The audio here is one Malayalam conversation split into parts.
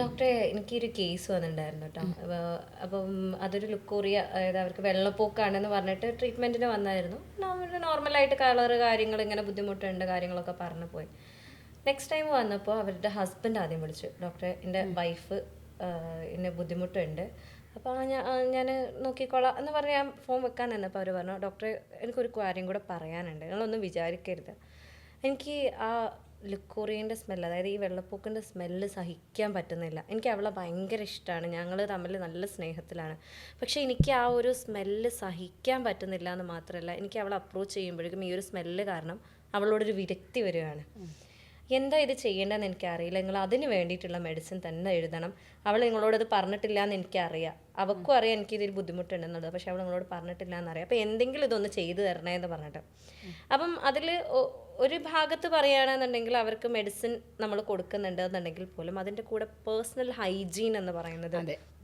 ഡോക്ടറെ എനിക്കൊരു കേസ് വന്നിട്ടുണ്ടായിരുന്നു കേട്ടോ. അപ്പോൾ അപ്പം അതൊരു ലുക്കോറിയ അതായത് അവർക്ക് വെള്ളപ്പൊക്കാണെന്ന് പറഞ്ഞിട്ട് ട്രീറ്റ്മെന്റിന് വന്നായിരുന്നു. നോർമലായിട്ട് കളർ കാര്യങ്ങൾ ഇങ്ങനെ ബുദ്ധിമുട്ടുണ്ട് കാര്യങ്ങളൊക്കെ പറഞ്ഞു പോയി. നെക്സ്റ്റ് ടൈം വന്നപ്പോൾ അവരുടെ ഹസ്ബൻഡ് ആദ്യം വിളിച്ചു. ഡോക്ടറെ എന്റെ വൈഫ് എന്നെ ബുദ്ധിമുട്ടുണ്ട്. അപ്പോൾ ഞാൻ ഞാൻ നോക്കിക്കോളാം. എന്ന് പറഞ്ഞ് ഞാൻ ഫോൺ വെക്കാൻ നിന്നപ്പോൾ അവർ പറഞ്ഞു ഡോക്ടറെ എനിക്കൊരു കാര്യം കൂടെ പറയാനുണ്ട്. നിങ്ങളൊന്നും വിചാരിക്കരുത്. എനിക്ക് ആ ലുക്കോറിയന്റെ സ്മെല്ല് അതായത് ഈ വെള്ളപ്പൊക്കിന്റെ സ്മെല്ല് സഹിക്കാൻ പറ്റുന്നില്ല. എനിക്ക് അവളെ ഭയങ്കര ഇഷ്ടമാണ് ഞങ്ങൾ തമ്മിൽ നല്ല സ്നേഹത്തിലാണ്. പക്ഷേ എനിക്ക് ആ ഒരു സ്മെല്ല് സഹിക്കാൻ പറ്റുന്നില്ല എന്ന് മാത്രമല്ല എനിക്ക് അവളെ അപ്രോച്ച് ചെയ്യുമ്പോഴേക്കും ഈ ഒരു സ്മെല്ല് കാരണം അവളോടൊരു വിരക്തി വരികയാണ്. എന്താ ഇത് ചെയ്യേണ്ടതെന്ന് എനിക്കറിയില്ല. നിങ്ങൾ അതിന് വേണ്ടിയിട്ടുള്ള മെഡിസിൻ തന്നെ എഴുതണം. അവൾ നിങ്ങളോടത് പറഞ്ഞിട്ടില്ല എന്ന് എനിക്കറിയാം. അവൾക്കും അറിയാം എനിക്ക് ഇതിൽ ബുദ്ധിമുട്ടുണ്ടെന്നുള്ളത്. പക്ഷെ അവൾ നിങ്ങളോട് പറഞ്ഞിട്ടില്ല എന്നറിയാം അപ്പോൾ എന്തെങ്കിലും ഇതൊന്ന് ചെയ്തു തരണേ എന്ന് പറഞ്ഞിട്ട്. അപ്പം അതിൽ ഒരു ഭാഗത്ത് പറയുകയാണെന്നുണ്ടെങ്കിൽ അവർക്ക് മെഡിസിൻ നമ്മൾ കൊടുക്കുന്നുണ്ട് എന്നുണ്ടെങ്കിൽ പോലും അതിന്റെ കൂടെ പേഴ്സണൽ ഹൈജീൻ എന്ന് പറയുന്നത്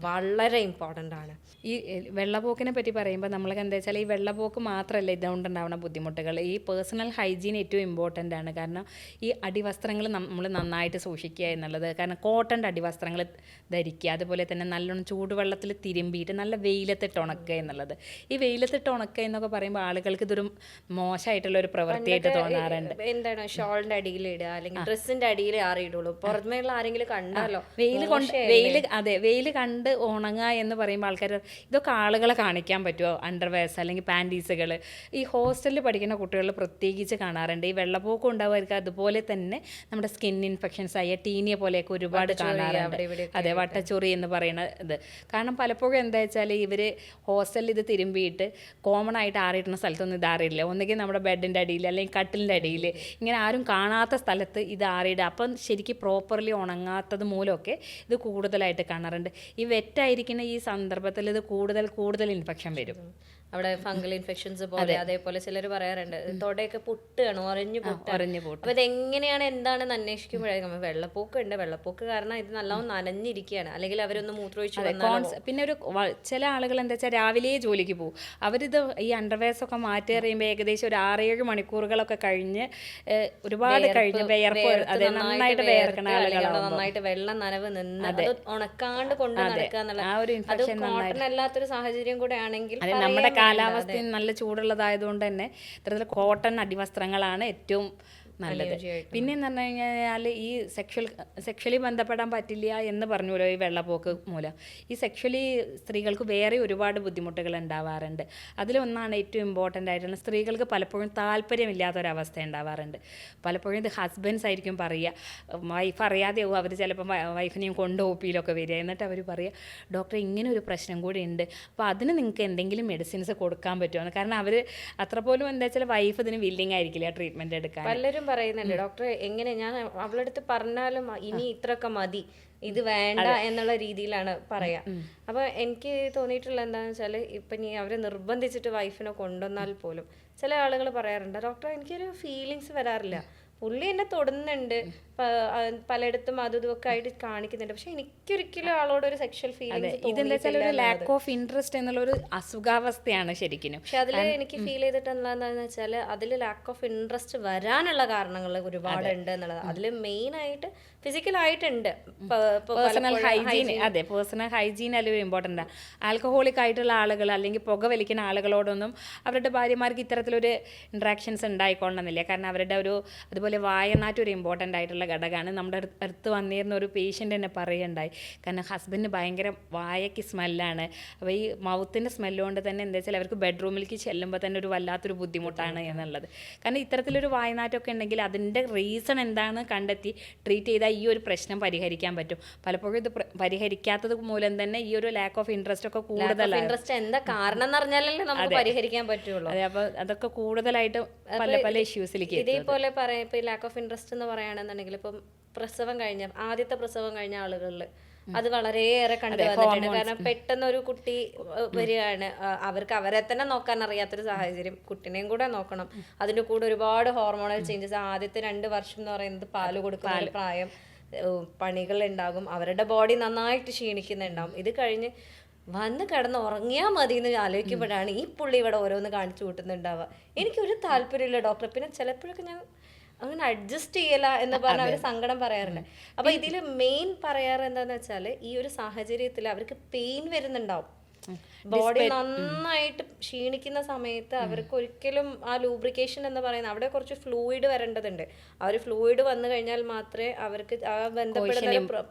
വളരെ ഇമ്പോർട്ടന്റ് ആണ്. ഈ വെള്ളപോക്കിനെ വെള്ളപ്പോക്കിനെ പറ്റി പറയുമ്പോൾ നമ്മൾക്ക് എന്താ വെച്ചാൽ ഈ വെള്ളപ്പോക്ക് മാത്രമല്ല ഇതുകൊണ്ടുണ്ടാവുന്ന ബുദ്ധിമുട്ടുകൾ. ഈ പേഴ്സണൽ ഹൈജീൻ ഏറ്റവും ഇമ്പോർട്ടന്റ് ആണ്. കാരണം ഈ അടിവസ്ത്രങ്ങൾ നമ്മൾ നന്നായിട്ട് സൂക്ഷിക്കുക എന്നുള്ളത്. കാരണം കോട്ടന്റെ അടിവസ്ത്രങ്ങൾ ധരിക്കുക. അതുപോലെ തന്നെ നല്ലോണം ചൂടുവെള്ളത്തിൽ തിരുമ്പിയിട്ട് നല്ല വെയിലത്തിട്ട് ഉണക്കുക എന്നുള്ളത്. ഈ വെയിലത്തിട്ട് ഉണക്കുക എന്നൊക്കെ പറയുമ്പോൾ ആളുകൾക്ക് ഇതൊരു മോശമായിട്ടുള്ള ഒരു പ്രവൃത്തിയായിട്ട് തോന്നാറുണ്ട്. എന്താണ് ഷോളിന്റെ അടിയിൽ ഇടുക അല്ലെങ്കിൽ ഡ്രസ്സിന്റെ അടിയിൽ ആറിയിടുള്ളൂ പുറമേയുള്ള ആരെങ്കിലും കണ്ടാലോ? വെയിൽ കൊണ്ട് വെയിൽ അതെ വെയിൽ കണ്ട് ഉണങ്ങുക എന്ന് പറയുമ്പോൾ ആൾക്കാർ ഇതൊക്കെ ആളുകളെ കാണിക്കാൻ പറ്റുമോ? അണ്ടർവെയർസ് അല്ലെങ്കിൽ പാന്റീസുകൾ. ഈ ഹോസ്റ്റലിൽ പഠിക്കുന്ന കുട്ടികൾ പ്രത്യേകിച്ച് കാണാറുണ്ട്. ഈ വെള്ളപ്പൊക്കം ഉണ്ടാവുമായിരിക്കും. അതുപോലെ തന്നെ നമ്മുടെ സ്കിൻ ഇൻഫെക്ഷൻസ് ആയ ടീനിയ പോലെയൊക്കെ ഒരുപാട് കാണാറുണ്ട്. അതെ വട്ടച്ചൊറി എന്ന് പറയുന്ന ഇത് കാരണം പലപ്പോഴും എന്താ വെച്ചാൽ ഇവർ ഹോസ്റ്റലിൽ ഇത് തിരുമ്പിയിട്ട് കോമൺ ആയിട്ട് ആറിയിടുന്ന സ്ഥലത്തൊന്നും ഇത് ആറിയില്ല ഒന്നുകിൽ നമ്മുടെ ബെഡിന്റെ അടിയിൽ അല്ലെങ്കിൽ കട്ടിലിന്റെ അടിയിൽ. ഇങ്ങനെ ആരും കാണാത്ത സ്ഥലത്ത് ഇത് ആറിയിടുക അപ്പം ശരിക്കും പ്രോപ്പർലി ഉണങ്ങാത്തത് മൂലമൊക്കെ ഇത് കൂടുതലായിട്ട് കാണാറുണ്ട്. ഈ വെറ്റായിരിക്കുന്ന ഈ സന്ദർഭത്തിൽ ഇത് കൂടുതൽ കൂടുതൽ ഇൻഫെക്ഷൻ വരും. അവിടെ ഫംഗൽ ഇൻഫെക്ഷൻസ് പോലെ അതേപോലെ ചിലർ പറയാറുണ്ട്. തൊടയൊക്കെ പൊട്ടുകയാണ് ഉറഞ്ഞു പൊട്ടുകയാണ് അപ്പൊ ഇതെങ്ങനെയാണ് എന്താണെന്ന് അന്വേഷിക്കുമ്പോഴായിരിക്കും നമ്മൾ വെള്ളപ്പൊക്കം ഉണ്ട്. വെള്ളപ്പൊക്ക് കാരണം ഇത് നല്ലോണം നനഞ്ഞിരിക്കുകയാണ് അല്ലെങ്കിൽ അവരൊന്ന് മൂത്രമൊഴിച്ച് പിന്നെ ഒരു ചില ആളുകൾ എന്താ വെച്ചാൽ രാവിലെ ജോലിക്ക് പോകും. അവരിത് ഈ അണ്ടർവെയർസ് ഒക്കെ മാറ്റി എറിയുമ്പോൾ ഏകദേശം ഒരു ആറേഴ് മണിക്കൂറുകളൊക്കെ കഴിഞ്ഞ് ഒരുപാട് കഴിഞ്ഞ് അതെ നന്നായിട്ട് വേർക്കണ അല്ലെങ്കിൽ നന്നായിട്ട് വെള്ളം നനവ് നിന്ന് അത്. ഉണക്കാണ്ട് കൊണ്ട് നടക്കുക എന്നുള്ള അത് കോട്ടൺ അല്ലാത്തൊരു സാഹചര്യം കൂടെ ആണെങ്കിൽ നമ്മുടെ കാലാവസ്ഥയും നല്ല ചൂടുള്ളതായതുകൊണ്ട് തന്നെ ഇത്തരത്തിൽ കോട്ടൺ അടിവസ്ത്രങ്ങളാണ് ഏറ്റവും നല്ലത്. പിന്നെ എന്ന് പറഞ്ഞു കഴിഞ്ഞാൽ ഈ സെക്ഷൽ സെക്ഷലി ബന്ധപ്പെടാൻ പറ്റില്ല എന്ന് പറഞ്ഞല്ലോ ഈ വെള്ളപ്പോക്ക് മൂലം. ഈ സെക്ഷലി സ്ത്രീകൾക്ക് വേറെ ഒരുപാട് ബുദ്ധിമുട്ടുകൾ ഉണ്ടാവാറുണ്ട്. അതിലൊന്നാണ് ഏറ്റവും ഇമ്പോർട്ടന്റ് ആയിട്ടുള്ള സ്ത്രീകൾക്ക് പലപ്പോഴും താല്പര്യമില്ലാത്തൊരവസ്ഥ ഉണ്ടാവാറുണ്ട്. പലപ്പോഴും ഇത് ഹസ്ബൻഡ്സ് ആയിരിക്കും പറയുക. വൈഫ് അറിയാതെയാവും അവർ ചിലപ്പം വൈഫിനെയും കൊണ്ട് ഒ പിയിലൊക്കെ വരിക. എന്നിട്ട് അവർ പറയുക ഡോക്ടർ ഇങ്ങനെ ഒരു പ്രശ്നം കൂടി ഉണ്ട്. അപ്പോൾ അതിന് നിങ്ങൾക്ക് എന്തെങ്കിലും മെഡിസിൻസ് കൊടുക്കാൻ പറ്റുമോ? കാരണം അവർ അത്ര പോലും എന്താ വെച്ചാൽ വൈഫ് ഇതിന് വില്ലിങ് ആയിരിക്കില്ല ട്രീറ്റ്മെന്റ് എടുക്കാൻ. പലരും പറയുന്നുണ്ട് ഡോക്ടർ എങ്ങനെ ഞാൻ അവളടുത്ത് പറഞ്ഞാലും ഇനി ഇത്രയൊക്കെ മതി. ഇത് വേണ്ട എന്നുള്ള രീതിയിലാണ് പറയാ. അപ്പൊ എനിക്ക് തോന്നിയിട്ടുള്ള എന്താന്ന് വെച്ചാൽ ഇപ്പൊ നീ അവരെ നിർബന്ധിച്ചിട്ട് വൈഫിനെ കൊണ്ടുവന്നാൽ പോലും ചില ആളുകൾ പറയാറുണ്ട് ഡോക്ടർ എനിക്കൊരു ഫീലിങ്സ് വരാറില്ല. പുള്ളി എന്നെ തൊടുന്നുണ്ട്. പലയിടത്തും അതും ഒക്കെ ആയിട്ട് കാണിക്കുന്നുണ്ട്. പക്ഷെ എനിക്കൊരിക്കലും ആളോട് ഒരു സെക്ഷൽ ഫീലിംഗ് ഇതെന്താ വെച്ചാൽ ഒരു ലാക്ക് ഓഫ് ഇൻട്രസ്റ്റ് എന്നുള്ള ഒരു അസുഖാവസ്ഥയാണ് ശരിക്കും പക്ഷെ അതിൽ എനിക്ക് ഫീൽ ചെയ്തിട്ട് എന്താണെന്ന് വെച്ചാൽ അതിൽ ലാക്ക് ഓഫ് ഇൻട്രസ്റ്റ് വരാനുള്ള കാരണങ്ങൾ ഒരുപാട് ഉണ്ട് എന്നുള്ളത്. അതിൽ മെയിൻ ആയിട്ട് ഫിസിക്കൽ ആയിട്ടുണ്ട്. പേഴ്സണൽ ഹൈജീൻ അതെ പേഴ്സണൽ ഹൈജീൻ അല്ലെങ്കിൽ ഇമ്പോർട്ടന്റ് ആൽക്കഹോളിക് ആയിട്ടുള്ള ആളുകൾ അല്ലെങ്കിൽ പുക വലിക്കുന്ന ആളുകളോടൊന്നും അവരുടെ ഭാര്യമാർക്ക് ഇത്തരത്തിലൊരു ഇൻട്രാക്ഷൻസ് ഉണ്ടായിക്കൊള്ളണമെന്നില്ല. കാരണം അവരുടെ ഒരു അതുപോലെ വായനാറ്റ് ഒരു ഇമ്പോർട്ടന്റ് ആയിട്ടുള്ള ഘടകമാണ്. നമ്മുടെ അടുത്ത് വന്നിരുന്ന ഒരു പേഷ്യന്റ് തന്നെ പറയുണ്ടായി കാരണം ഹസ്ബൻഡ് ഭയങ്കര വായയ്ക്ക് സ്മെല്ലാണ് അപ്പോൾ ഈ മൗത്തിന്റെ സ്മെല്ല് കൊണ്ട് തന്നെ എന്താ വെച്ചാൽ അവർക്ക് ബെഡ്റൂമിലേക്ക് ചെല്ലുമ്പോൾ തന്നെ ഒരു വല്ലാത്തൊരു ബുദ്ധിമുട്ടാണ് എന്നുള്ളത്. കാരണം ഇത്തരത്തിലൊരു വായനാറ്റമൊക്കെ ഉണ്ടെങ്കിൽ അതിന്റെ റീസൺ എന്താണ് കണ്ടെത്തി ട്രീറ്റ് ചെയ്താൽ ഈ ഒരു പ്രശ്നം പരിഹരിക്കാൻ പറ്റും. പലപ്പോഴും ഇത് പ്ര- പരിഹരിക്കാത്തത് മൂലം തന്നെ ഈ ഒരു ലാക്ക് ഓഫ് ഇൻട്രസ്റ്റ് ഒക്കെ കൂടുതലാണ് ഇൻട്രസ്റ്റ് എന്താ കാരണം എന്ന് അറിഞ്ഞാലല്ലേ നമുക്ക് പരിഹരിക്കാൻ പറ്റുള്ളൂ. അതെ അപ്പോൾ അതൊക്കെ കൂടുതലായിട്ട് പല പല ഇഷ്യൂസിലേക്ക് ഇതേപോലെ പറയാം ഇപ്പോൾ ലാക്ക് ഓഫ് ഇൻട്രസ്റ്റ് എന്ന് പറയുകയാണെന്നുണ്ടെങ്കിൽ ഇപ്പം പ്രസവം കഴിഞ്ഞ ആദ്യത്തെ പ്രസവം കഴിഞ്ഞ ആളുകളിൽ അത് വളരെയേറെ കണ്ടുവന്നിട്ടുണ്ട് കാരണം പെട്ടെന്ന് ഒരു കുട്ടി വരികയാണ്. അവർക്ക് അവരെ തന്നെ നോക്കാൻ അറിയാത്തൊരു സാഹചര്യം. കുട്ടിനെയും കൂടെ നോക്കണം. അതിന്റെ കൂടെ ഒരുപാട് ഹോർമോണൽ ചേഞ്ചസ് ആദ്യത്തെ രണ്ട് വർഷം എന്ന് പറയുന്നത് പാൽ കൊടുക്കുന്ന പ്രായം പണികൾ ഉണ്ടാകും അവരുടെ ബോഡി നന്നായിട്ട് ക്ഷീണിക്കുന്നുണ്ടാവും. ഇത് കഴിഞ്ഞ് വന്ന് കിടന്ന് ഉറങ്ങിയാൽ മതി എന്ന് ആലോചിക്കുമ്പോഴാണ് ഈ പുള്ളി ഇവിടെ ഓരോന്ന് കാണിച്ചു കൂട്ടുന്നുണ്ടാവുക. എനിക്കൊരു താല്പര്യമില്ല ഡോക്ടർ പിന്നെ ചിലപ്പോഴൊക്കെ ഞാൻ അങ്ങനെ അഡ്ജസ്റ്റ് ചെയ്യല എന്ന് പറഞ്ഞ അവർ സങ്കടം പറയാറില്ല. അപ്പൊ ഇതിൽ മെയിൻ പറയാറ് എന്താന്ന് വെച്ചാൽ ഈ ഒരു സാഹചര്യത്തിൽ അവർക്ക് പെയിൻ വരുന്നുണ്ടാവും. ബോഡി നന്നായിട്ട് ക്ഷീണിക്കുന്ന സമയത്ത് അവർക്ക് ഒരിക്കലും ആ ലൂബ്രിക്കേഷൻ എന്ന് പറയുന്ന അവിടെ കുറച്ച് ഫ്ലൂയിഡ് വരേണ്ടതുണ്ട്. ആ ഒരു ഫ്ലൂയിഡ് വന്നു കഴിഞ്ഞാൽ മാത്രമേ അവർക്ക് ആ ബന്ധപ്പെടുന്ന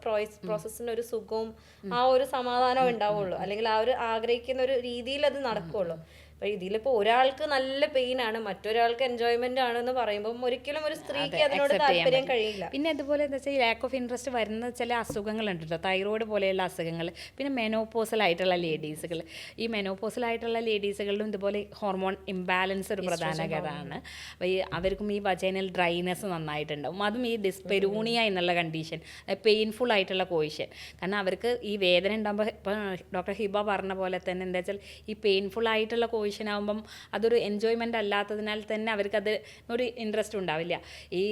പ്രോസസ്സിന് ഒരു സുഖവും ആ ഒരു സമാധാനവും ഉണ്ടാവുള്ളൂ. അല്ലെങ്കിൽ ആ ഒരു ആഗ്രഹിക്കുന്ന ഒരു രീതിയിൽ അത് നടക്കുള്ളൂ. അപ്പൊ ഇതിലിപ്പോ ഒരാൾക്ക് നല്ല പെയിൻ ആണ് മറ്റൊരാൾക്ക് എൻജോയ്മെന്റ് ആണെന്ന് പറയുമ്പോൾ ഒരിക്കലും ഒരു സ്ത്രീക്ക് അതിനോട് താല്പര്യം കഴിയില്ല. പിന്നെ അതുപോലെ എന്താ വെച്ചാൽ ലാക്ക് ഓഫ് ഇൻട്രസ്റ്റ് വരുന്ന ചില അസുഖങ്ങളുണ്ട് കേട്ടോ തൈറോയ്ഡ് പോലെയുള്ള അസുഖങ്ങൾ പിന്നെ മെനോപോസൽ ആയിട്ടുള്ള ലേഡീസുകൾ ഈ മെനോപോസൽ ആയിട്ടുള്ള ലേഡീസുകളിലും ഇതുപോലെ ഹോർമോൺ ഇംബാലൻസ് ഒരു പ്രധാന കഥയാണ് അപ്പോൾ ഈ അവർക്കും ഈ വജൈനൽ ഡ്രൈനെസ് നന്നായിട്ടുണ്ടാവും. അതും ഈ ഡിസ്പെരൂണിയ എന്നുള്ള കണ്ടീഷൻ പെയിൻഫുൾ ആയിട്ടുള്ള കോയിഷൻ കാരണം അവർക്ക് ഈ വേദന ഉണ്ടാകുമ്പോൾ ഇപ്പം ഡോക്ടർ ഹിബ പറഞ്ഞ പോലെ തന്നെ എന്താ വെച്ചാൽ ഈ പെയിൻഫുൾ ആയിട്ടുള്ള കോയിഷൻ ആകുമ്പം അതൊരു എൻജോയ്മെന്റ് അല്ലാത്തതിനാൽ തന്നെ അവർക്കത് ഒരു ഇൻട്രസ്റ്റ് ഉണ്ടാവില്ല. ഈ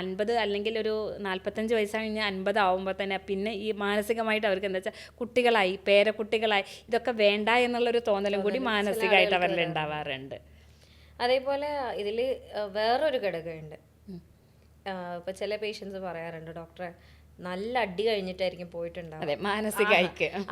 അൻപത് അല്ലെങ്കിൽ ഒരു നാൽപ്പത്തഞ്ച് വയസ്സ് കഴിഞ്ഞ് അൻപത് ആകുമ്പോൾ തന്നെ പിന്നെ ഈ മാനസികമായിട്ട് അവർക്ക് എന്താ വെച്ചാൽ കുട്ടികളായി പേരക്കുട്ടികളായി ഇതൊക്കെ വേണ്ട എന്നുള്ളൊരു തോന്നലും കൂടി മാനസികമായിട്ട് അവരിൽ ഉണ്ടാവാറുണ്ട്. അതേപോലെ ഇതിൽ വേറൊരു ഘടകമുണ്ട്. ഇപ്പൊ ചില പേഷ്യൻസ് പറയാറുണ്ട് ഡോക്ടറെ നല്ല അടി കഴിഞ്ഞിട്ടായിരിക്കും പോയിട്ടുണ്ടാവും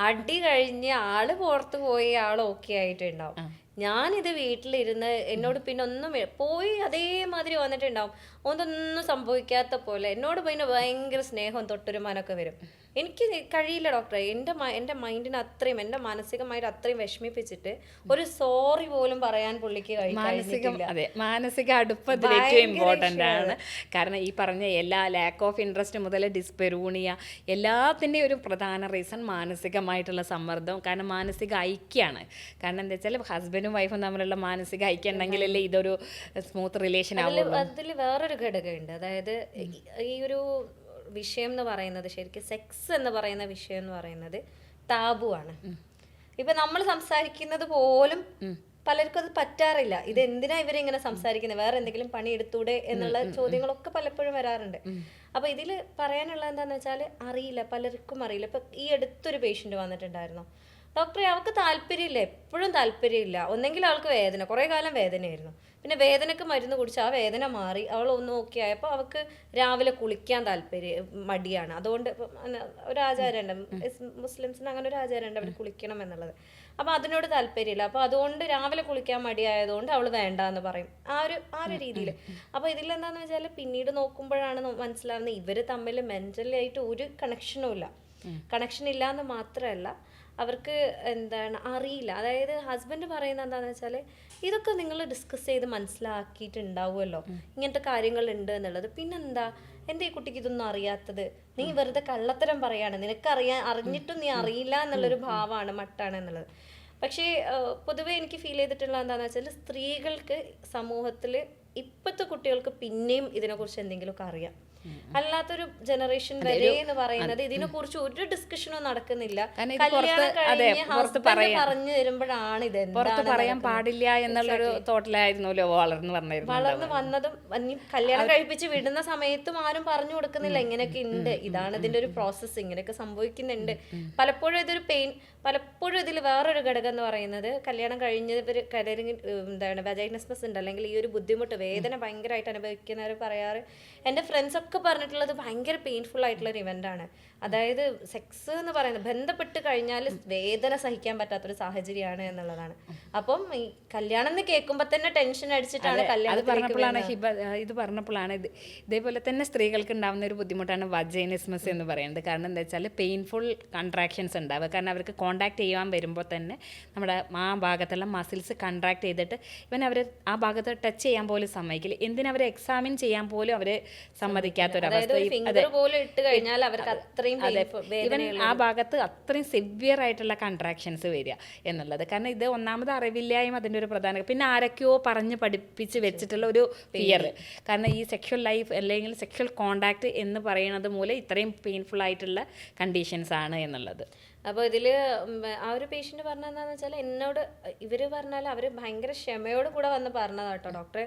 അടി കഴിഞ്ഞ് ആൾ പുറത്ത് പോയി ആൾ ഓക്കെ ആയിട്ടുണ്ടാവും. ഞാനിത് വീട്ടിലിരുന്ന് എന്നോട് പിന്നെ ഒന്നും പോയി അതേമാതിരി വന്നിട്ടുണ്ടാവും. ഒന്നൊന്നും സംഭവിക്കാത്ത പോലെ. എന്നോട് പിന്നെ ഭയങ്കര സ്നേഹവും തൊട്ടൊരുമാനൊക്കെ വരും. എനിക്ക് കഴിയില്ല ഡോക്ടറെ. എന്റെ എന്റെ മൈൻഡിന് അത്രയും എന്റെ മാനസികമായിട്ട് അത്രയും വിഷമിപ്പിച്ചിട്ട് ഒരു സോറി പോലും പറയാൻ പുള്ളിക്ക് മാനസികം അതെ മാനസിക അടുപ്പത്തിൽ ഏറ്റവും ഇമ്പോർട്ടന്റ് ആണ്. കാരണം ഈ പറഞ്ഞ എല്ലാ ലാക്ക് ഓഫ് ഇൻട്രസ്റ്റ് മുതൽ ഡിസ്പെറൂണിയ എല്ലാത്തിന്റെയും ഒരു പ്രധാന റീസൺ മാനസികമായിട്ടുള്ള സമ്മർദ്ദം. കാരണം മാനസിക ഐക്യമാണ് കാരണം എന്താ വെച്ചാൽ ഹസ്ബൻഡും വൈഫും തമ്മിലുള്ള മാനസിക ഐക്യം ഉണ്ടെങ്കിലല്ലേ ഇതൊരു സ്മൂത്ത് റിലേഷൻ ആവുള്ളൂ. അതിൽ വേറൊരു ഘടകമുണ്ട്. അതായത് ഈ- ഒരു വിഷയം എന്ന് പറയുന്നത് ശരിക്കും സെക്സ് എന്ന് പറയുന്ന വിഷയം എന്ന് പറയുന്നത് ടാബു ആണ്. ഇപ്പൊ നമ്മൾ സംസാരിക്കുന്നത് പോലും പലർക്കും അത് പറ്റാറില്ല. ഇത് എന്തിനാ ഇവരിങ്ങനെ സംസാരിക്കുന്നത് വേറെ എന്തെങ്കിലും പണി എടുത്തൂടെ എന്നുള്ള ചോദ്യങ്ങളൊക്കെ പലപ്പോഴും വരാറുണ്ട്. അപ്പൊ ഇതിൽ പറയാനുള്ളത് എന്താന്ന് വെച്ചാൽ അറിയില്ല. പലർക്കും അറിയില്ല. ഇപ്പൊ ഈ അടുത്തൊരു പേഷ്യന്റ് വന്നിട്ടുണ്ടായിരുന്നു. ഡോക്ടറെ അവൾക്ക് താല്പര്യമില്ല. എപ്പോഴും താല്പര്യമില്ല. ഒന്നെങ്കിൽ അവൾക്ക് വേദന. കുറേ കാലം വേദനയായിരുന്നു. പിന്നെ വേദനക്ക് മരുന്ന് കുടിച്ച് ആ വേദന മാറി. അവൾ ഒന്ന് ഓക്കെ ആയപ്പോൾ അവൾക്ക് രാവിലെ കുളിക്കാൻ താല്പര്യം മടിയാണ്. അതുകൊണ്ട് ഒരു ആചാരമുണ്ട്. മുസ്ലിംസിന് അങ്ങനെ ഒരു ആചാരമുണ്ട് അവർ കുളിക്കണം എന്നുള്ളത്. അപ്പോൾ അതിനോട് താല്പര്യമില്ല. അപ്പോൾ അതുകൊണ്ട് രാവിലെ കുളിക്കാൻ മടിയായതുകൊണ്ട് അവൾ വേണ്ട എന്ന് പറയും. ആ ഒരു ആ ഒരു രീതിയിൽ. അപ്പോൾ ഇതിലെന്താണെന്ന് വെച്ചാൽ പിന്നീട് നോക്കുമ്പോഴാണ് മനസ്സിലാവുന്നത് ഇവർ തമ്മിൽ മെന്റലി ആയിട്ട് ഒരു കണക്ഷനും ഇല്ല. കണക്ഷൻ ഇല്ല എന്ന് മാത്രമല്ല അവർക്ക് എന്താണ് അറിയില്ല. അതായത് ഹസ്ബൻഡ് പറയുന്നത് എന്താണെന്ന് വെച്ചാൽ ഇതൊക്കെ നിങ്ങൾ ഡിസ്കസ് ചെയ്ത് മനസ്സിലാക്കിയിട്ടുണ്ടാവുമല്ലോ. ഇങ്ങനത്തെ കാര്യങ്ങളുണ്ട് എന്നുള്ളത്. പിന്നെന്താ? എന്താ ഈ കുട്ടിക്ക് ഇതൊന്നും അറിയാത്തത്? നീ വെറുതെ കള്ളത്തരം പറയാണ്. നിനക്ക് അറിയാൻ അറിഞ്ഞിട്ടും നീ അറിയില്ല എന്നുള്ളൊരു ഭാവമാണ് മട്ടാണ് എന്നുള്ളത്. പക്ഷേ പൊതുവേ എനിക്ക് ഫീൽ ചെയ്തിട്ടുള്ള എന്താണെന്ന് വെച്ചാൽ സ്ത്രീകൾക്ക് സമൂഹത്തിൽ ഇപ്പോഴത്തെ കുട്ടികൾക്ക് പിന്നെയും ഇതിനെക്കുറിച്ച് എന്തെങ്കിലുമൊക്കെ അറിയാം. അല്ലാത്തൊരു ജനറേഷൻ വരെ എന്ന് പറയുന്നത് ഇതിനെ കുറിച്ച് ഒരു ഡിസ്കഷനും നടക്കുന്നില്ല. പറഞ്ഞു തരുമ്പോഴാണ് ഇത് പുറത്ത് പറയാൻ പാടില്ല എന്നുള്ളൊരു തോട്ടിലായിരുന്നല്ലോ വളർന്നു വന്നിരുന്നത്. വളർന്ന് വന്നതും കല്യാണം കഴിപ്പിച്ച് വിടുന്ന സമയത്തും ആരും പറഞ്ഞു കൊടുക്കുന്നില്ല ഇങ്ങനെയൊക്കെ ഉണ്ട്. ഇതാണ് ഇതിന്റെ ഒരു പ്രോസസ്സ് ഇങ്ങനെയൊക്കെ സംഭവിക്കുന്നുണ്ട്. പലപ്പോഴും ഇതൊരു പെയിൻ പലപ്പോഴും ഇതിൽ വേറൊരു ഘടകം എന്ന് പറയുന്നത് കല്യാണം കഴിഞ്ഞവർ കലരിങ് എന്താണ് വെജൈനസ്മസ് ഉണ്ട് അല്ലെങ്കിൽ ഈ ഒരു ബുദ്ധിമുട്ട് വേദന ഭയങ്കരമായിട്ട് അനുഭവിക്കുന്നവർ പറയാറ് എന്റെ ഫ്രണ്ട്സ് ഒക്കെ പറഞ്ഞിട്ടുള്ളത് ഭയങ്കര പെയിൻഫുൾ ആയിട്ടുള്ള ഒരു ഇവന്റ് ആണ്. അതായത് സെക്സ് എന്ന് പറയുന്നത് ബന്ധപ്പെട്ട് കഴിഞ്ഞാൽ വേദന സഹിക്കാൻ പറ്റാത്തൊരു സാഹചര്യമാണ് എന്നുള്ളതാണ്. അപ്പം ഈ കല്യാണം എന്ന് കേൾക്കുമ്പോൾ തന്നെ ടെൻഷൻ അടിച്ചിട്ടാണ് കല്യാണം പറഞ്ഞപ്പോഴാണ് ഹിബ ഇത് പറഞ്ഞപ്പോഴാണ് ഇത് ഇതേപോലെ തന്നെ സ്ത്രീകൾക്ക് ഉണ്ടാവുന്ന ഒരു ബുദ്ധിമുട്ടാണ് വജൈനിസ്മസ് എന്ന് പറയുന്നത്. കാരണം എന്താ വെച്ചാൽ പെയിൻഫുൾ കൺട്രാക്ഷൻസ് ഉണ്ടാവുക. കാരണം അവർക്ക് കോണ്ടാക്ട് ചെയ്യാൻ വരുമ്പോൾ തന്നെ നമ്മുടെ ആ ഭാഗത്തുള്ള മസിൽസ് കൺട്രാക്ട് ചെയ്തിട്ട് ഇവൻ അവർ ആ ഭാഗത്ത് ടച്ച് ചെയ്യാൻ പോലും സമ്മതിക്കില്ല. എന്തിനവർ എക്സാമിൻ ചെയ്യാൻ പോലും അവർ സമ്മതിക്കാത്തൊരവസ്ഥ പോലും ഇട്ട് കഴിഞ്ഞാൽ അവർക്ക് അത്രയും ഇവൻ ആ ഭാഗത്ത് അത്രയും സിവിയർ ആയിട്ടുള്ള കൺട്രാക്ഷൻസ് വരിക എന്നുള്ളത്. കാരണം ഇത് ഒന്നാമത് അറിവില്ലായ്മ അതിന്റെ ഒരു പ്രധാന പിന്നെ ആരൊക്കെയോ പറഞ്ഞ് പഠിപ്പിച്ച് വെച്ചിട്ടുള്ള ഒരു ഫിയർ കാരണം ഈ സെക്ഷൽ ലൈഫ് അല്ലെങ്കിൽ സെക്ഷൽ കോണ്ടാക്ട് എന്ന് പറയുന്നത് മൂലം ഇത്രയും പെയിൻഫുൾ ആയിട്ടുള്ള കണ്ടീഷൻസ് ആണ് എന്നുള്ളത്. അപ്പോൾ ഇതിൽ ആ ഒരു പേഷ്യന്റ് പറഞ്ഞതെന്നു വെച്ചാൽ എന്നോട് ഇവർ പറഞ്ഞാൽ അവർ ഭയങ്കര ക്ഷമയോട് കൂടെ വന്ന് പറഞ്ഞതാണ് കേട്ടോ. ഡോക്ടറെ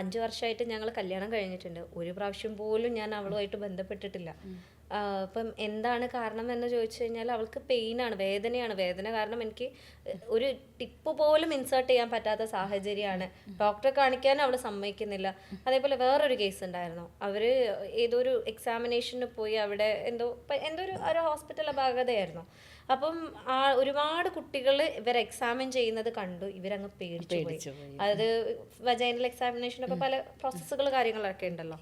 അഞ്ച് വർഷമായിട്ട് ഞങ്ങൾ കല്യാണം കഴിഞ്ഞിട്ടുണ്ട്. ഒരു പ്രാവശ്യം പോലും ഞാൻ അവളുമായിട്ട് ബന്ധപ്പെട്ടിട്ടില്ല. അപ്പം എന്താണ് കാരണം എന്ന് ചോദിച്ചു കഴിഞ്ഞാൽ അവൾക്ക് പെയിനാണ് വേദനയാണ്. വേദന കാരണം എനിക്ക് ഒരു ടിപ്പ് പോലും ഇൻസേർട്ട് ചെയ്യാൻ പറ്റാത്ത സാഹചര്യമാണ്. ഡോക്ടറെ കാണിക്കാൻ അവൾ സമ്മതിക്കുന്നില്ല. അതേപോലെ വേറൊരു കേസ് ഉണ്ടായിരുന്നു. അവർ ഏതോ ഒരു എക്സാമിനേഷന് പോയി അവിടെ എന്തോ എന്തോ ഒരു ഒരു ഹോസ്പിറ്റൽ അപാകതയായിരുന്നു അപ്പം ആ ഒരുപാട് കുട്ടികൾ ഇവർ എക്സാമിൻ ചെയ്യുന്നത് കണ്ടു. ഇവരങ്ങ് പേടിച്ചു പോയി. അത് വജൈനൽ എക്സാമിനേഷനൊക്കെ പല പ്രോസസ്സുകൾ കാര്യങ്ങളൊക്കെ ഉണ്ടല്ലോ.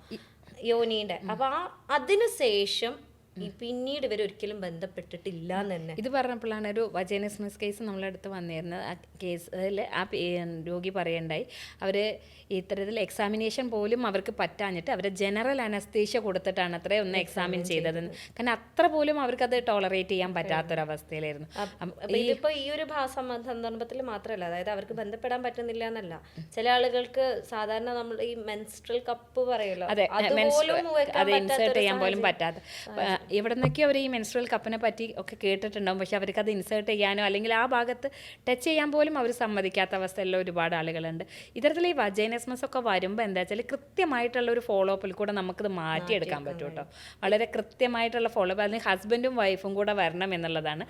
യോനീന്റെ. അപ്പൊ ആ അതിനു ശേഷം ഈ പിന്നീട് ഇവർ ഒരിക്കലും ബന്ധപ്പെട്ടിട്ടില്ല തന്നെ ഇത് പറഞ്ഞപ്പോഴാണ് ഒരു വജേനസ്മസ് കേസ് നമ്മളടുത്ത് വന്നിരുന്നത്. ആ കേസിൽ ആ രോഗി പറയണ്ടായി. അവർ ഇത്തരത്തിൽ എക്സാമിനേഷൻ പോലും അവർക്ക് പറ്റാഞ്ഞിട്ട് അവരെ ജനറൽ അനസ്തീഷ്യ കൊടുത്തിട്ടാണ് അത്രേ ഒന്ന് എക്സാമിൻ ചെയ്തതെന്ന്. കാരണം അത്ര പോലും അവർക്ക് അത് ടോളറേറ്റ് ചെയ്യാൻ പറ്റാത്തൊരവസ്ഥയിലായിരുന്നു ഇതിപ്പോൾ ഈ ഒരു സന്ദർഭത്തിൽ മാത്രമല്ല അതായത് അവർക്ക് ബന്ധപ്പെടാൻ പറ്റുന്നില്ല എന്നല്ല ചില ആളുകൾക്ക് സാധാരണ നമ്മൾ ഈ മെൻസ്ട്രൽ കപ്പ് പറയുമല്ലോ അതെ അത് ഇൻസേർട്ട് ചെയ്യാൻ പോലും പറ്റാത്ത. എവിടെ നിന്നൊക്കെ അവർ ഈ മെൻസ്ട്രൽ കപ്പിനെ പറ്റി ഒക്കെ കേട്ടിട്ടുണ്ടാവും. പക്ഷെ അവർക്ക് അത് ഇൻസേർട്ട് ചെയ്യാനോ അല്ലെങ്കിൽ ആ ഭാഗത്ത് ടച്ച് ചെയ്യാൻ പോലും അവർ സമ്മതിക്കാത്ത അവസ്ഥയിലുള്ള ഒരുപാട് ആളുകളുണ്ട്. ഇത്തരത്തിൽ ഈ വജൈനസ്മസ് ഒക്കെ വരുമ്പോൾ എന്താ വെച്ചാൽ കൃത്യമായിട്ടുള്ള ഒരു ഫോളോ അപ്പിൽ കൂടെ നമുക്കിത് മാറ്റിയെടുക്കാൻ പറ്റും കേട്ടോ വളരെ കൃത്യമായിട്ടുള്ള ഫോളോ അപ്പ് അതിന് ഹസ്ബൻഡും വൈഫും കൂടെ വരണം എന്നുള്ളതാണ്.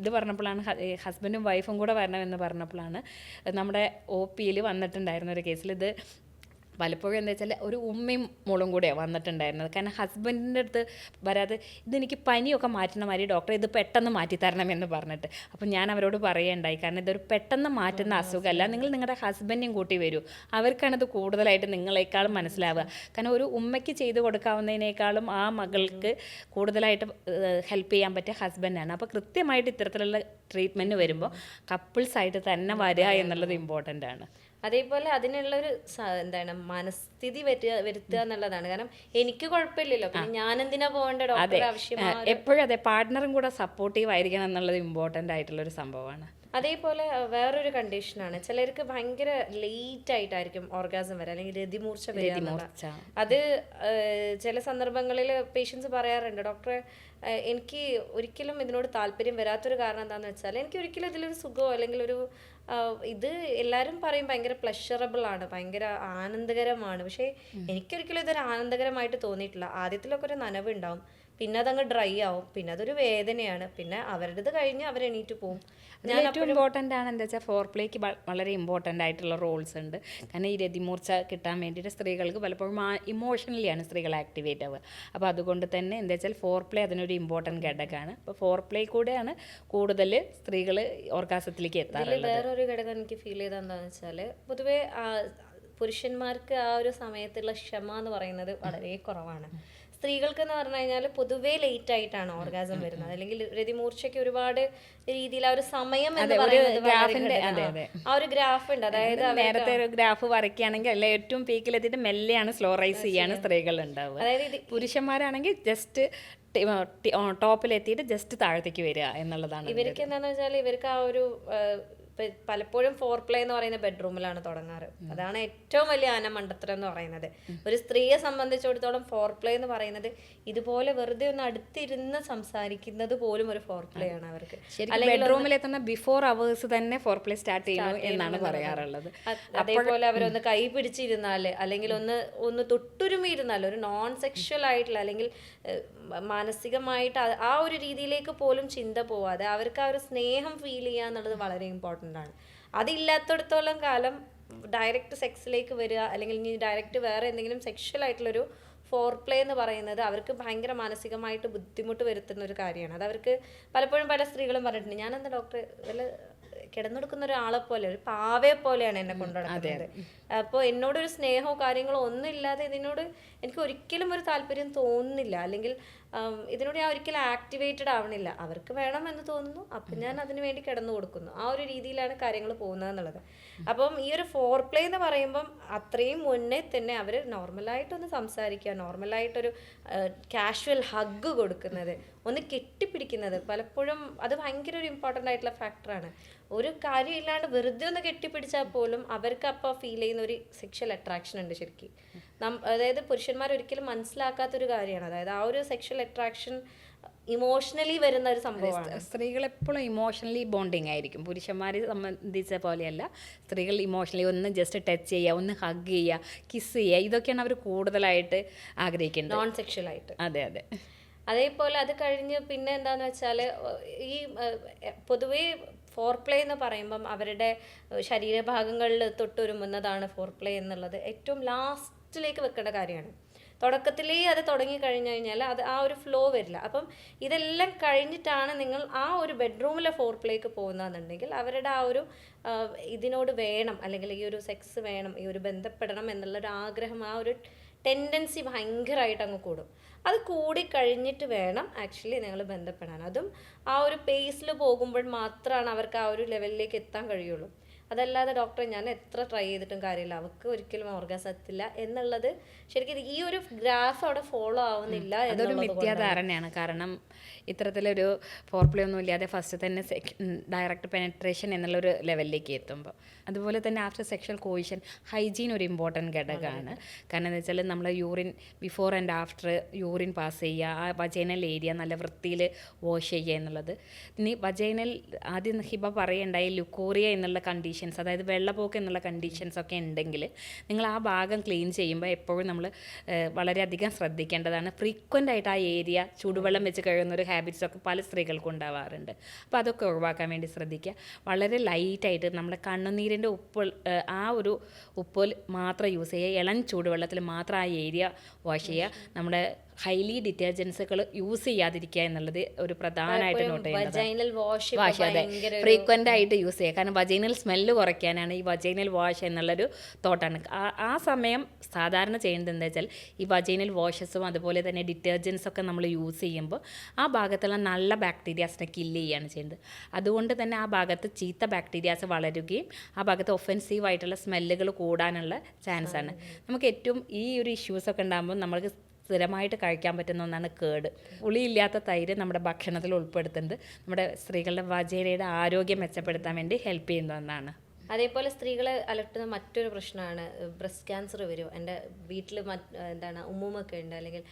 ഇത് പറഞ്ഞപ്പോഴാണ് ഹസ്ബൻഡും വൈഫും കൂടെ വരണം എന്ന് പറഞ്ഞപ്പോഴാണ് നമ്മുടെ ഒ പിയിൽ വന്നിട്ടുണ്ടായിരുന്ന ഒരു കേസിൽ ഇത് പലപ്പോഴും എന്താ വെച്ചാൽ ഒരു ഉമ്മയും മോളും കൂടെ വന്നിട്ടുണ്ടായിരുന്നത്. കാരണം ഹസ്ബൻഡിന്റെ അടുത്ത് വരാതെ ഇതെനിക്ക് പനിയൊക്കെ മാറ്റുന്ന മാതിരി ഡോക്ടർ ഇത് പെട്ടെന്ന് മാറ്റി തരണം എന്ന് പറഞ്ഞിട്ട്. അപ്പം ഞാൻ അവരോട് പറയുണ്ടായി കാരണം ഇതൊരു പെട്ടെന്ന് മാറ്റുന്ന അസുഖമല്ല. നിങ്ങൾ നിങ്ങളുടെ ഹസ്ബൻഡിനും കൂട്ടി വരൂ. അവർക്കാണ് ഇത് കൂടുതലായിട്ട് നിങ്ങളെക്കാളും മനസ്സിലാവുക. കാരണം ഒരു ഉമ്മയ്ക്ക് ചെയ്തു കൊടുക്കാവുന്നതിനേക്കാളും ആ മകൾക്ക് കൂടുതലായിട്ട് ഹെൽപ്പ് ചെയ്യാൻ പറ്റിയ ഹസ്ബൻഡാണ് അപ്പോൾ കൃത്യമായിട്ട് ഇത്തരത്തിലുള്ള ട്രീറ്റ്മെന്റ് വരുമ്പോൾ കപ്പിൾസായിട്ട് തന്നെ വരിക എന്നുള്ളത് ഇമ്പോർട്ടന്റ് ആണ്. അതേപോലെ അതിനുള്ള ഒരു എന്താണ് മനസ്ഥിതി വരുത്തുക എന്നുള്ളതാണ്. കാരണം എനിക്ക് കുഴപ്പമില്ലല്ലോ. പിന്നെ ഞാൻ എന്തിനാ പോകേണ്ട ഡോക്ടർ ആവശ്യമാ എപ്പോഴും അതെ പാർട്ട്ണറും കൂടെ സപ്പോർട്ടീവ് ആയിരിക്കണം എന്നുള്ളത് ഇമ്പോർട്ടന്റ് ആയിട്ടുള്ള ഒരു സംഭവമാണ്. അതേപോലെ വേറൊരു കണ്ടീഷനാണ് ചിലർക്ക് ഭയങ്കര ലേറ്റ് ആയിട്ടായിരിക്കും ഓർഗാസം വരെ അല്ലെങ്കിൽ രതിമൂർച്ച വരിക. അത് ചില സന്ദർഭങ്ങളിൽ പേഷ്യൻസ് പറയാറുണ്ട് ഡോക്ടറെ എനിക്ക് ഒരിക്കലും ഇതിനോട് താല്പര്യം വരാത്തൊരു കാരണം എന്താണെന്ന് വെച്ചാൽ എനിക്ക് ഒരിക്കലും ഇതിലൊരു സുഖമോ അല്ലെങ്കിൽ ഒരു ഇത് എല്ലാവരും പറയും ഭയങ്കര പ്ലഷറബിൾ ആണ് ഭയങ്കര ആനന്ദകരമാണ്. പക്ഷേ എനിക്കൊരിക്കലും ഇതൊരു ആനന്ദകരമായിട്ട് തോന്നിയിട്ടില്ല. ആദ്യത്തിലൊക്കെ ഒരു നനവ് ഉണ്ടാവും പിന്നെ അതങ്ങ് ഡ്രൈ ആവും. പിന്നെ അതൊരു വേദനയാണ്. പിന്നെ അവരുടേത് കഴിഞ്ഞ് അവർ എണീറ്റ് പോവും. ഞാൻ ഏറ്റവും ഇമ്പോർട്ടന്റ് ആണ് എന്താ വെച്ചാൽ ഫോർ പ്ലേക്ക് വളരെ ഇമ്പോർട്ടന്റ് ആയിട്ടുള്ള റോൾസ് ഉണ്ട്. കാരണം ഈ രതിമൂർച്ച കിട്ടാൻ വേണ്ടിയിട്ട് സ്ത്രീകൾക്ക് പലപ്പോഴും ഇമോഷണലിയാണ് സ്ത്രീകൾ ആക്ടിവേറ്റ് ആവുക. അപ്പോൾ അതുകൊണ്ട് തന്നെ എന്താ വെച്ചാൽ ഫോർ പ്ലേ അതിനൊരു ഇമ്പോർട്ടന്റ് ഘടകമാണ്. അപ്പോൾ ഫോർ പ്ലേ കൂടെയാണ് കൂടുതൽ സ്ത്രീകൾ ഓർഗാസത്തിലേക്ക് എത്താറുള്ളത്. വേറൊരു ഘടകം എനിക്ക് ഫീൽ ചെയ്ത എന്താണെന്ന് വെച്ചാൽ പൊതുവേ പുരുഷന്മാർക്ക് ആ ഒരു സമയത്തുള്ള ക്ഷമ എന്ന് പറയുന്നത് വളരെ കുറവാണ്. സ്ത്രീകൾക്ക് എന്ന് പറഞ്ഞു കഴിഞ്ഞാൽ പൊതുവേ ലേറ്റ് ആയിട്ടാണ് ഓർഗാസം വരുന്നത്. അല്ലെങ്കിൽ രതിമൂർച്ചയ്ക്ക് ഒരുപാട് രീതിയിൽ ആ ഒരു സമയം എന്ന് പറയുന്നത് ആ, ഒരു ഗ്രാഫ് ഉണ്ട്. അതായത് നേരത്തെ ഒരു ഗ്രാഫ് വരയ്ക്കുകയാണെങ്കിൽ അല്ല ഏറ്റവും പീക്കിലെത്തിയിട്ട് മെല്ലെയാണ് സ്ലോ റൈസ് ചെയ്യാണ് സ്ത്രീകൾ ഉണ്ടാവുക. അതായത് ഇത് പുരുഷന്മാരാണെങ്കിൽ ജസ്റ്റ് ടോപ്പിലെത്തിയിട്ട് ജസ്റ്റ് താഴത്തേക്ക് വരിക എന്നുള്ളതാണ് ഇവർക്ക് എന്താണെന്ന് വെച്ചാൽ ഇവർക്ക് ആ ഒരു ഇപ്പൊ പലപ്പോഴും ഫോർ പ്ലേ എന്ന് പറയുന്ന ബെഡ്റൂമിലാണ് തുടങ്ങാറ്. അതാണ് ഏറ്റവും വലിയ ആനമണ്ടത്തരം എന്ന് പറയുന്നത്. ഒരു സ്ത്രീയെ സംബന്ധിച്ചിടത്തോളം ഫോർ പ്ലേ എന്ന് പറയുന്നത് ഇതുപോലെ വെറുതെ ഒന്ന് അടുത്തിരുന്ന് സംസാരിക്കുന്നത് പോലും ഒരു ഫോർ പ്ലേ ആണ് അവർക്ക്. ബെഡ്റൂമിൽ എത്തുന്ന ബിഫോർ അവേഴ്സ് തന്നെ ഫോർ പ്ലേ സ്റ്റാർട്ട് ചെയ്യുന്നു എന്നാണ് പറയാറുള്ളത്. അതേപോലെ അവരൊന്ന് കൈ പിടിച്ചിരുന്നാൽ അല്ലെങ്കിൽ ഒന്ന് ഒന്ന് തൊട്ടുരുമി ഇരുന്നാൽ ഒരു നോൺ സെക്ഷൽ ആയിട്ടുള്ള അല്ലെങ്കിൽ മാനസികമായിട്ട് ആ- ഒരു രീതിയിലേക്ക് പോലും ചിന്ത പോവാതെ അവർക്ക് ആ ഒരു സ്നേഹം ഫീൽ ചെയ്യുക എന്നുള്ളത് വളരെ ഇമ്പോർട്ടന്റ് ആണ്. അതില്ലാത്തടത്തോളം കാലം ഡയറക്റ്റ് സെക്സിലേക്ക് വരിക അല്ലെങ്കിൽ ഇനി ഡയറക്റ്റ് വേറെ എന്തെങ്കിലും സെക്ഷൽ ആയിട്ടുള്ളൊരു ഫോർ പ്ലേ എന്ന് പറയുന്നത് അവർക്ക് ഭയങ്കര മാനസികമായിട്ട് ബുദ്ധിമുട്ട് വരുത്തുന്ന ഒരു കാര്യമാണ്. അത് അവർക്ക് പലപ്പോഴും പല സ്ത്രീകളും പറഞ്ഞിട്ടുണ്ട് ഞാനെന്താ ഡോക്ടർ വല്ല കിടന്നെടുക്കുന്ന ഒരാളെ പോലെ ഒരു പാവയെ പോലെയാണ് എന്നെ കൊണ്ടുനടക്കുന്നത് അപ്പോൾ എന്നോടൊരു സ്നേഹമോ കാര്യങ്ങളോ ഒന്നും ഇല്ലാതെ ഇതിനോട് എനിക്ക് ഒരിക്കലും ഒരു താല്പര്യം തോന്നുന്നില്ല. അല്ലെങ്കിൽ ഇതിനോട് ഞാൻ ഒരിക്കലും ആക്ടിവേറ്റഡ് ആവണില്ല. അവർക്ക് വേണം എന്ന് തോന്നുന്നു. അപ്പം ഞാൻ അതിന് വേണ്ടി കിടന്നു കൊടുക്കുന്നു. ആ ഒരു രീതിയിലാണ് കാര്യങ്ങൾ പോകുന്നത് എന്നുള്ളത് അപ്പം ഈ ഒരു ഫോർ പ്ലേ എന്ന് പറയുമ്പം അത്രയും മുന്നേ തന്നെ അവർ നോർമലായിട്ടൊന്ന് സംസാരിക്കുക നോർമലായിട്ടൊരു കാഷ്വൽ ഹഗ് കൊടുക്കുന്നത് ഒന്ന് കെട്ടിപ്പിടിക്കുന്നത് പലപ്പോഴും അത് ഭയങ്കര ഒരു ഇമ്പോർട്ടന്റ് ആയിട്ടുള്ള ഫാക്ടറാണ് ഒരു കാര്യമില്ലാണ്ട് വെറുതെ ഒന്ന് കെട്ടിപ്പിടിച്ചാൽ പോലും അവർക്ക് അപ്പോൾ ഫീൽ ചെയ്യുന്ന ഒരു സെക്ഷൽ അട്രാക്ഷൻ ഉണ്ട് ശരിക്കും. നം അതായത് പുരുഷന്മാർ ഒരിക്കലും മനസ്സിലാക്കാത്തൊരു കാര്യമാണ്. അതായത് ആ ഒരു സെക്ഷൽ അട്രാക്ഷൻ ഇമോഷണലി വരുന്ന ഒരു സംഭവമാണ്. സ്ത്രീകൾ എപ്പോഴും ഇമോഷണലി ബോണ്ടിങ് ആയിരിക്കും. പുരുഷന്മാരെ സംബന്ധിച്ച പോലെയല്ല. സ്ത്രീകൾ ഇമോഷണലി ഒന്ന് ജസ്റ്റ് ടച്ച് ചെയ്യുക ഒന്ന് ഹഗ് ചെയ്യുക കിസ് ചെയ്യുക ഇതൊക്കെയാണ് അവർ കൂടുതലായിട്ട് ആഗ്രഹിക്കുന്നത്. നോൺ സെക്ഷൽ ആയിട്ട്. അതെ അതെ. അതേപോലെ അത് കഴിഞ്ഞ് പിന്നെ എന്താന്ന് വെച്ചാൽ ഈ പൊതുവേ ഫോർ പ്ലേ എന്ന് പറയുമ്പം അവരുടെ ശരീരഭാഗങ്ങളിൽ തൊട്ടുരുമുന്നതാണ് ഫോർ പ്ലേ എന്നുള്ളത്. ഏറ്റവും ലാസ്റ്റിലേക്ക് വെക്കേണ്ട കാര്യമാണ്. തുടക്കത്തിലേ അത് തുടങ്ങി കഴിഞ്ഞു കഴിഞ്ഞാൽ അത് ആ ഒരു ഫ്ലോ വരില്ല. അപ്പം ഇതെല്ലാം കഴിഞ്ഞിട്ടാണ് നിങ്ങൾ ആ ഒരു ബെഡ്റൂമിലെ ഫോർ പ്ലേക്ക് പോകുന്നതെന്നുണ്ടെങ്കിൽ അവരുടെ ആ ഒരു ഇതിനോട് വേണം അല്ലെങ്കിൽ ഈ ഒരു സെക്സ് വേണം ഈ ഒരു ബന്ധപ്പെടണം എന്നുള്ളൊരു ആഗ്രഹം ആ ഒരു ടെൻഡൻസി ഭയങ്കരമായിട്ട് അങ്ങ് കൂടും. അത് കൂടി കഴിഞ്ഞിട്ട് വേണം ആക്ച്വലി നിങ്ങൾ ബന്ധപ്പെടാൻ. അതും ആ ഒരു പേസിൽ പോകുമ്പോൾ മാത്രമാണ് അവർക്ക് ആ ഒരു ലെവലിലേക്ക് എത്താൻ കഴിയുള്ളൂ. അതല്ലാതെ ഡോക്ടറെ ഞാൻ എത്ര ട്രൈ ചെയ്തിട്ടും കാര്യമില്ല. അവൾക്ക് ഒരിക്കലും ഓർഗാസ് എത്തില്ല എന്നുള്ളത് ശരിക്കും ഈ ഒരു ഗ്രാഫ് അവിടെ ഫോളോ ആവുന്നില്ല അതൊരു മിഥ്യാധാരണയാണ്. കാരണം ഇത്തരത്തിലൊരു ഫോർ പ്ലേ ഒന്നും ഇല്ലാതെ ഫസ്റ്റ് തന്നെ ഡയറക്റ്റ് പെനട്രേഷൻ എന്നുള്ളൊരു ലെവലിലേക്ക് എത്തുമ്പോൾ അതുപോലെ തന്നെ ആഫ്റ്റർ സെക്ഷൽ കോയിഷൻ ഹൈജീൻ ഒരു ഇമ്പോർട്ടന്റ് ഘടകമാണ്. കാരണം എന്താ വെച്ചാൽ നമ്മൾ urine before and after urine pass ചെയ്യുക ആ വജൈനൽ ഏരിയ നല്ല വൃത്തിയിൽ വാഷ് ചെയ്യുക എന്നുള്ളത്. ഇനി വജൈനൽ ആദ്യം ഹിബ പറയുണ്ടായി ലുക്കോറിയ എന്നുള്ള കണ്ടീഷൻസ് അതായത് വെള്ളപ്പോക്ക് എന്നുള്ള കണ്ടീഷൻസ് ഒക്കെ ഉണ്ടെങ്കിൽ നിങ്ങൾ ആ ഭാഗം ക്ലീൻ ചെയ്യുമ്പോൾ എപ്പോഴും നമ്മൾ വളരെയധികം ശ്രദ്ധിക്കേണ്ടതാണ്. ഫ്രീക്വന്റ് ആയിട്ട് ആ ഏരിയ ചൂടുവെള്ളം വെച്ച് കഴുകുന്ന ഒരു ഹാബിറ്റ്സ് ഒക്കെ പല സ്ത്രീകൾക്കും ഉണ്ടാവാറുണ്ട്. അപ്പോൾ അതൊക്കെ ഒഴിവാക്കാൻ വേണ്ടി ശ്രദ്ധിക്കുക. വളരെ ലൈറ്റായിട്ട് നമ്മുടെ കണ്ണുനീരിന്റെ ഉപ്പ് ആ ഒരു ഉപ്പ് മാത്രം യൂസ് ചെയ്യുക. ഇളം ചൂടുവെള്ളത്തിൽ മാത്രം ആ ഏരിയ വാഷ് ചെയ്യുക. നമ്മുടെ ഹൈലി ഡിറ്റർജൻസുകൾ യൂസ് ചെയ്യാതിരിക്കുക എന്നുള്ളത് ഒരു പ്രധാനമായിട്ട് നോട്ട് ചെയ്യുന്നത്. വജൈനൽ വാഷ് അതെ. ഫ്രീക്വന്റ് ആയിട്ട് യൂസ് ചെയ്യുക. കാരണം വജൈനൽ സ്മെല്ല് കുറയ്ക്കാനാണ് ഈ വജൈനൽ വാഷ് എന്നുള്ളൊരു തോട്ടാണ് ആ- ആ സമയം സാധാരണ ചെയ്യുന്നത് എന്താ വെച്ചാൽ ഈ വജൈനൽ വാഷസും അതുപോലെ തന്നെ ഡിറ്റർജൻസ് ഒക്കെ നമ്മൾ യൂസ് ചെയ്യുമ്പോൾ ആ ഭാഗത്തുള്ള നല്ല ബാക്ടീരിയാസിനെ കില്ല് ചെയ്യുകയാണ് ചെയ്യുന്നത് അതുകൊണ്ട് തന്നെ ആ ഭാഗത്ത് ചീത്ത ബാക്ടീരിയാസ് വളരുകയും ആ ഭാഗത്ത് ഒഫെൻസീവ് ആയിട്ടുള്ള സ്മെല്ലുകൾ കൂടാനുള്ള ചാൻസാണ് നമുക്ക് ഏറ്റവും ഈ ഒരു ഇഷ്യൂസൊക്കെ ഉണ്ടാകുമ്പോൾ നമ്മൾക്ക് സ്ഥിരമായിട്ട് കഴിക്കാൻ പറ്റുന്ന ഒന്നാണ് കേട്. പുളിയില്ലാത്ത തൈര് നമ്മുടെ ഭക്ഷണത്തിൽ ഉൾപ്പെടുത്തുന്നത്. നമ്മുടെ സ്ത്രീകളുടെ വജേരയുടെ ആരോഗ്യം മെച്ചപ്പെടുത്താൻ വേണ്ടി ഹെൽപ്പ് ചെയ്യുന്ന ഒന്നാണ്. അതേപോലെ സ്ത്രീകളെ അലട്ടുന്ന മറ്റൊരു പ്രശ്നമാണ് ബ്രസ്റ്റ് ക്യാൻസർ വരും. എന്റെ വീട്ടിൽ എന്താണ് ഉമ്മുമ്മൊക്കെ ഉണ്ട് അല്ലെങ്കിൽ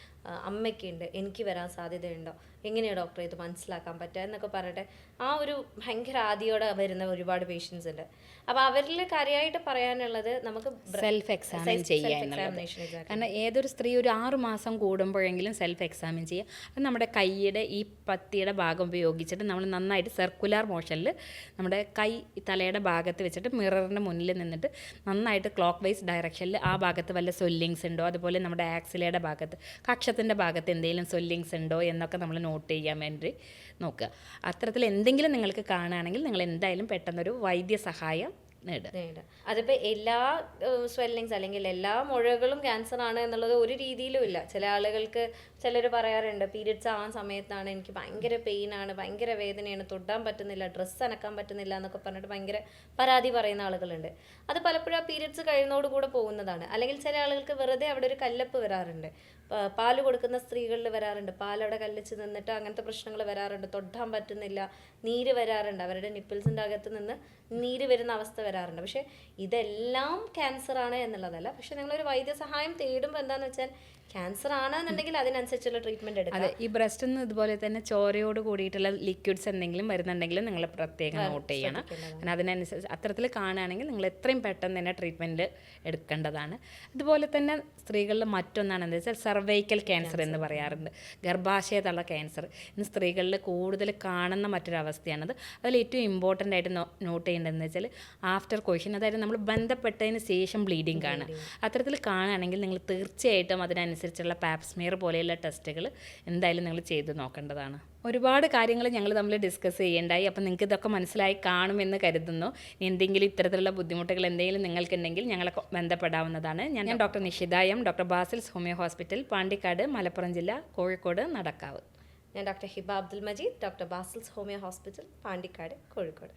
അമ്മയ്ക്കുണ്ട് എനിക്ക് വരാൻ സാധ്യതയുണ്ടോ? എങ്ങനെയാണ് ഡോക്ടറെ ഇത് മനസ്സിലാക്കാൻ പറ്റുക എന്നൊക്കെ പറഞ്ഞിട്ട് ആ ഒരു ഭയങ്കര ആദിയോടെ വരുന്ന ഒരുപാട് പേഷ്യൻസ് ഉണ്ട്. അപ്പോൾ അവരിൽ കാര്യമായിട്ട് പറയാനുള്ളത് നമുക്ക് സെൽഫ് എക്സാമിൻ എക്സാമിനേഷൻ കാരണം ഏതൊരു സ്ത്രീ ഒരു ആറ് മാസം കൂടുമ്പോഴെങ്കിലും സെൽഫ് എക്സാമിൻ ചെയ്യുക. അത് നമ്മുടെ കൈയുടെ ഈ പത്തിയുടെ ഭാഗം ഉപയോഗിച്ചിട്ട് നമ്മൾ നന്നായിട്ട് സർക്കുലർ മോഷനിൽ നമ്മുടെ കൈ തലയുടെ ഭാഗത്ത് വെച്ചിട്ട് മിററിന്റെ മുന്നിൽ നിന്നിട്ട് നന്നായിട്ട് ക്ലോക്ക് വൈസ് ഡയറക്ഷനിൽ ആ ഭാഗത്ത് വല്ല സൊല്ലിങ്സ് ഉണ്ടോ? അതുപോലെ നമ്മുടെ ആക്സിലയുടെ ഭാഗത്ത് കക്ഷത്തിന്റെ ഭാഗത്ത് എന്തെങ്കിലും സൊല്ലിങ്സ് ഉണ്ടോ എന്നൊക്കെ നമ്മൾ നോട്ട് ചെയ്യാൻ വേണ്ടി നോക്കുക. അത്തരത്തിൽ എന്തെങ്കിലും നിങ്ങൾക്ക് കാണുകയാണെങ്കിൽ നിങ്ങൾ എന്തായാലും പെട്ടെന്നൊരു വൈദ്യസഹായം നേടുക. അതിപ്പോൾ എല്ലാ സ്വെല്ലിങ്സ് അല്ലെങ്കിൽ എല്ലാ മുഴകളും ക്യാൻസർ ആണ് എന്നുള്ളത് ഒരു രീതിയിലും ഇല്ല. ചില ആളുകൾക്ക് ചിലർ പറയാറുണ്ട് പീരിയഡ്സ് ആവാൻ സമയത്താണ് എനിക്ക് ഭയങ്കര പെയിൻ ആണ് ഭയങ്കര വേദനയാണ് തൊടാൻ പറ്റുന്നില്ല ഡ്രസ്സ് അനക്കാൻ പറ്റുന്നില്ല എന്നൊക്കെ പറഞ്ഞിട്ട് ഭയങ്കര പരാതി പറയുന്ന ആളുകളുണ്ട്. അത് പലപ്പോഴും ആ പീരിയഡ്സ് കഴിയുന്നതോടുകൂടെ പോകുന്നതാണ്. അല്ലെങ്കിൽ ചില ആളുകൾക്ക് വെറുതെ അവിടെ ഒരു കല്ലപ്പ് വരാറുണ്ട്. പാൽ കൊടുക്കുന്ന സ്ത്രീകളിൽ വരാറുണ്ട്. പാലവിടെ കല്ലിച്ച് നിന്നിട്ട് അങ്ങനത്തെ പ്രശ്നങ്ങൾ വരാറുണ്ട്. തൊട്ടാൻ പറ്റുന്നില്ല. നീര് വരാറുണ്ട്. അവരുടെ നിപ്പിൾസിന്റെ അകത്ത് നിന്ന് നീര് വരുന്ന അവസ്ഥ വരാറുണ്ട്. പക്ഷേ ഇതെല്ലാം ക്യാൻസറാണ് എന്നുള്ളതല്ല. പക്ഷെ നിങ്ങളൊരു വൈദ്യസഹായം തേടുമ്പോൾ എന്താണെന്ന് വെച്ചാൽ ക്യാൻസർ ആണെന്നുണ്ടെങ്കിൽ അതിനനുസരിച്ചുള്ള ട്രീറ്റ്മെന്റ് എടുക്കാം. അതെ ഈ ബ്രസ്റ്റിൽ നിന്ന് ഇതുപോലെ തന്നെ ചോരയോട് കൂടിയിട്ടുള്ള ലിക്വിഡ്സ് എന്തെങ്കിലും വരുന്നുണ്ടെങ്കിൽ നിങ്ങൾ പ്രത്യേകം നോട്ട് ചെയ്യണം. കാരണം അതിനനുസരിച്ച് അത്തരത്തിൽ കാണുകയാണെങ്കിൽ നിങ്ങൾ എത്രയും പെട്ടെന്ന് തന്നെ ട്രീറ്റ്മെന്റ് എടുക്കേണ്ടതാണ്. അതുപോലെ തന്നെ സ്ത്രീകളിൽ മറ്റൊന്നാണ് എന്താ വെച്ചാൽ സർവൈക്കൽ ക്യാൻസർ എന്ന് പറയാറുണ്ട്. ഗർഭാശയതള ക്യാൻസർ ഇന്ന് സ്ത്രീകളിൽ കൂടുതൽ കാണുന്ന മറ്റൊരവസ്ഥയാണത്. അതിൽ ഏറ്റവും ഇമ്പോർട്ടന്റ് ആയിട്ട് നോട്ട് ചെയ്യേണ്ടതെന്ന് വെച്ചാൽ ആഫ്റ്റർ കൊഷൻ അതായത് നമ്മൾ ബന്ധപ്പെട്ടതിന് ശേഷം ബ്ലീഡിങ് കാണുക അത്തരത്തിൽ കാണുകയാണെങ്കിൽ നിങ്ങൾ തീർച്ചയായിട്ടും അതിനനുസരിച്ചുള്ള പാപ്സ്മിയർ പോലെയുള്ള ടെസ്റ്റുകൾ എന്തായാലും നിങ്ങൾ ചെയ്ത് നോക്കേണ്ടതാണ്. ഒരുപാട് കാര്യങ്ങൾ ഞങ്ങൾ തമ്മിൽ ഡിസ്കസ് ചെയ്യേണ്ടായി. അപ്പം നിങ്ങൾക്ക് ഇതൊക്കെ മനസ്സിലായി കാണുമെന്ന് കരുതുന്നു. എന്തെങ്കിലും ഇത്തരത്തിലുള്ള ബുദ്ധിമുട്ടുകൾ എന്തെങ്കിലും നിങ്ങൾക്കുണ്ടെങ്കിൽ ഞങ്ങളെ ബന്ധപ്പെടാവുന്നതാണ്. ഞാൻ ഞാൻ doctor നിഷിതായം doctor Basil's homeo hospital Pandikkad Malappuram ജില്ല കോഴിക്കോട് നടക്കാവ്. ഞാൻ doctor Hiba Abdul Majeed doctor Basil's homeo hospital Pandikkad Kozhikode.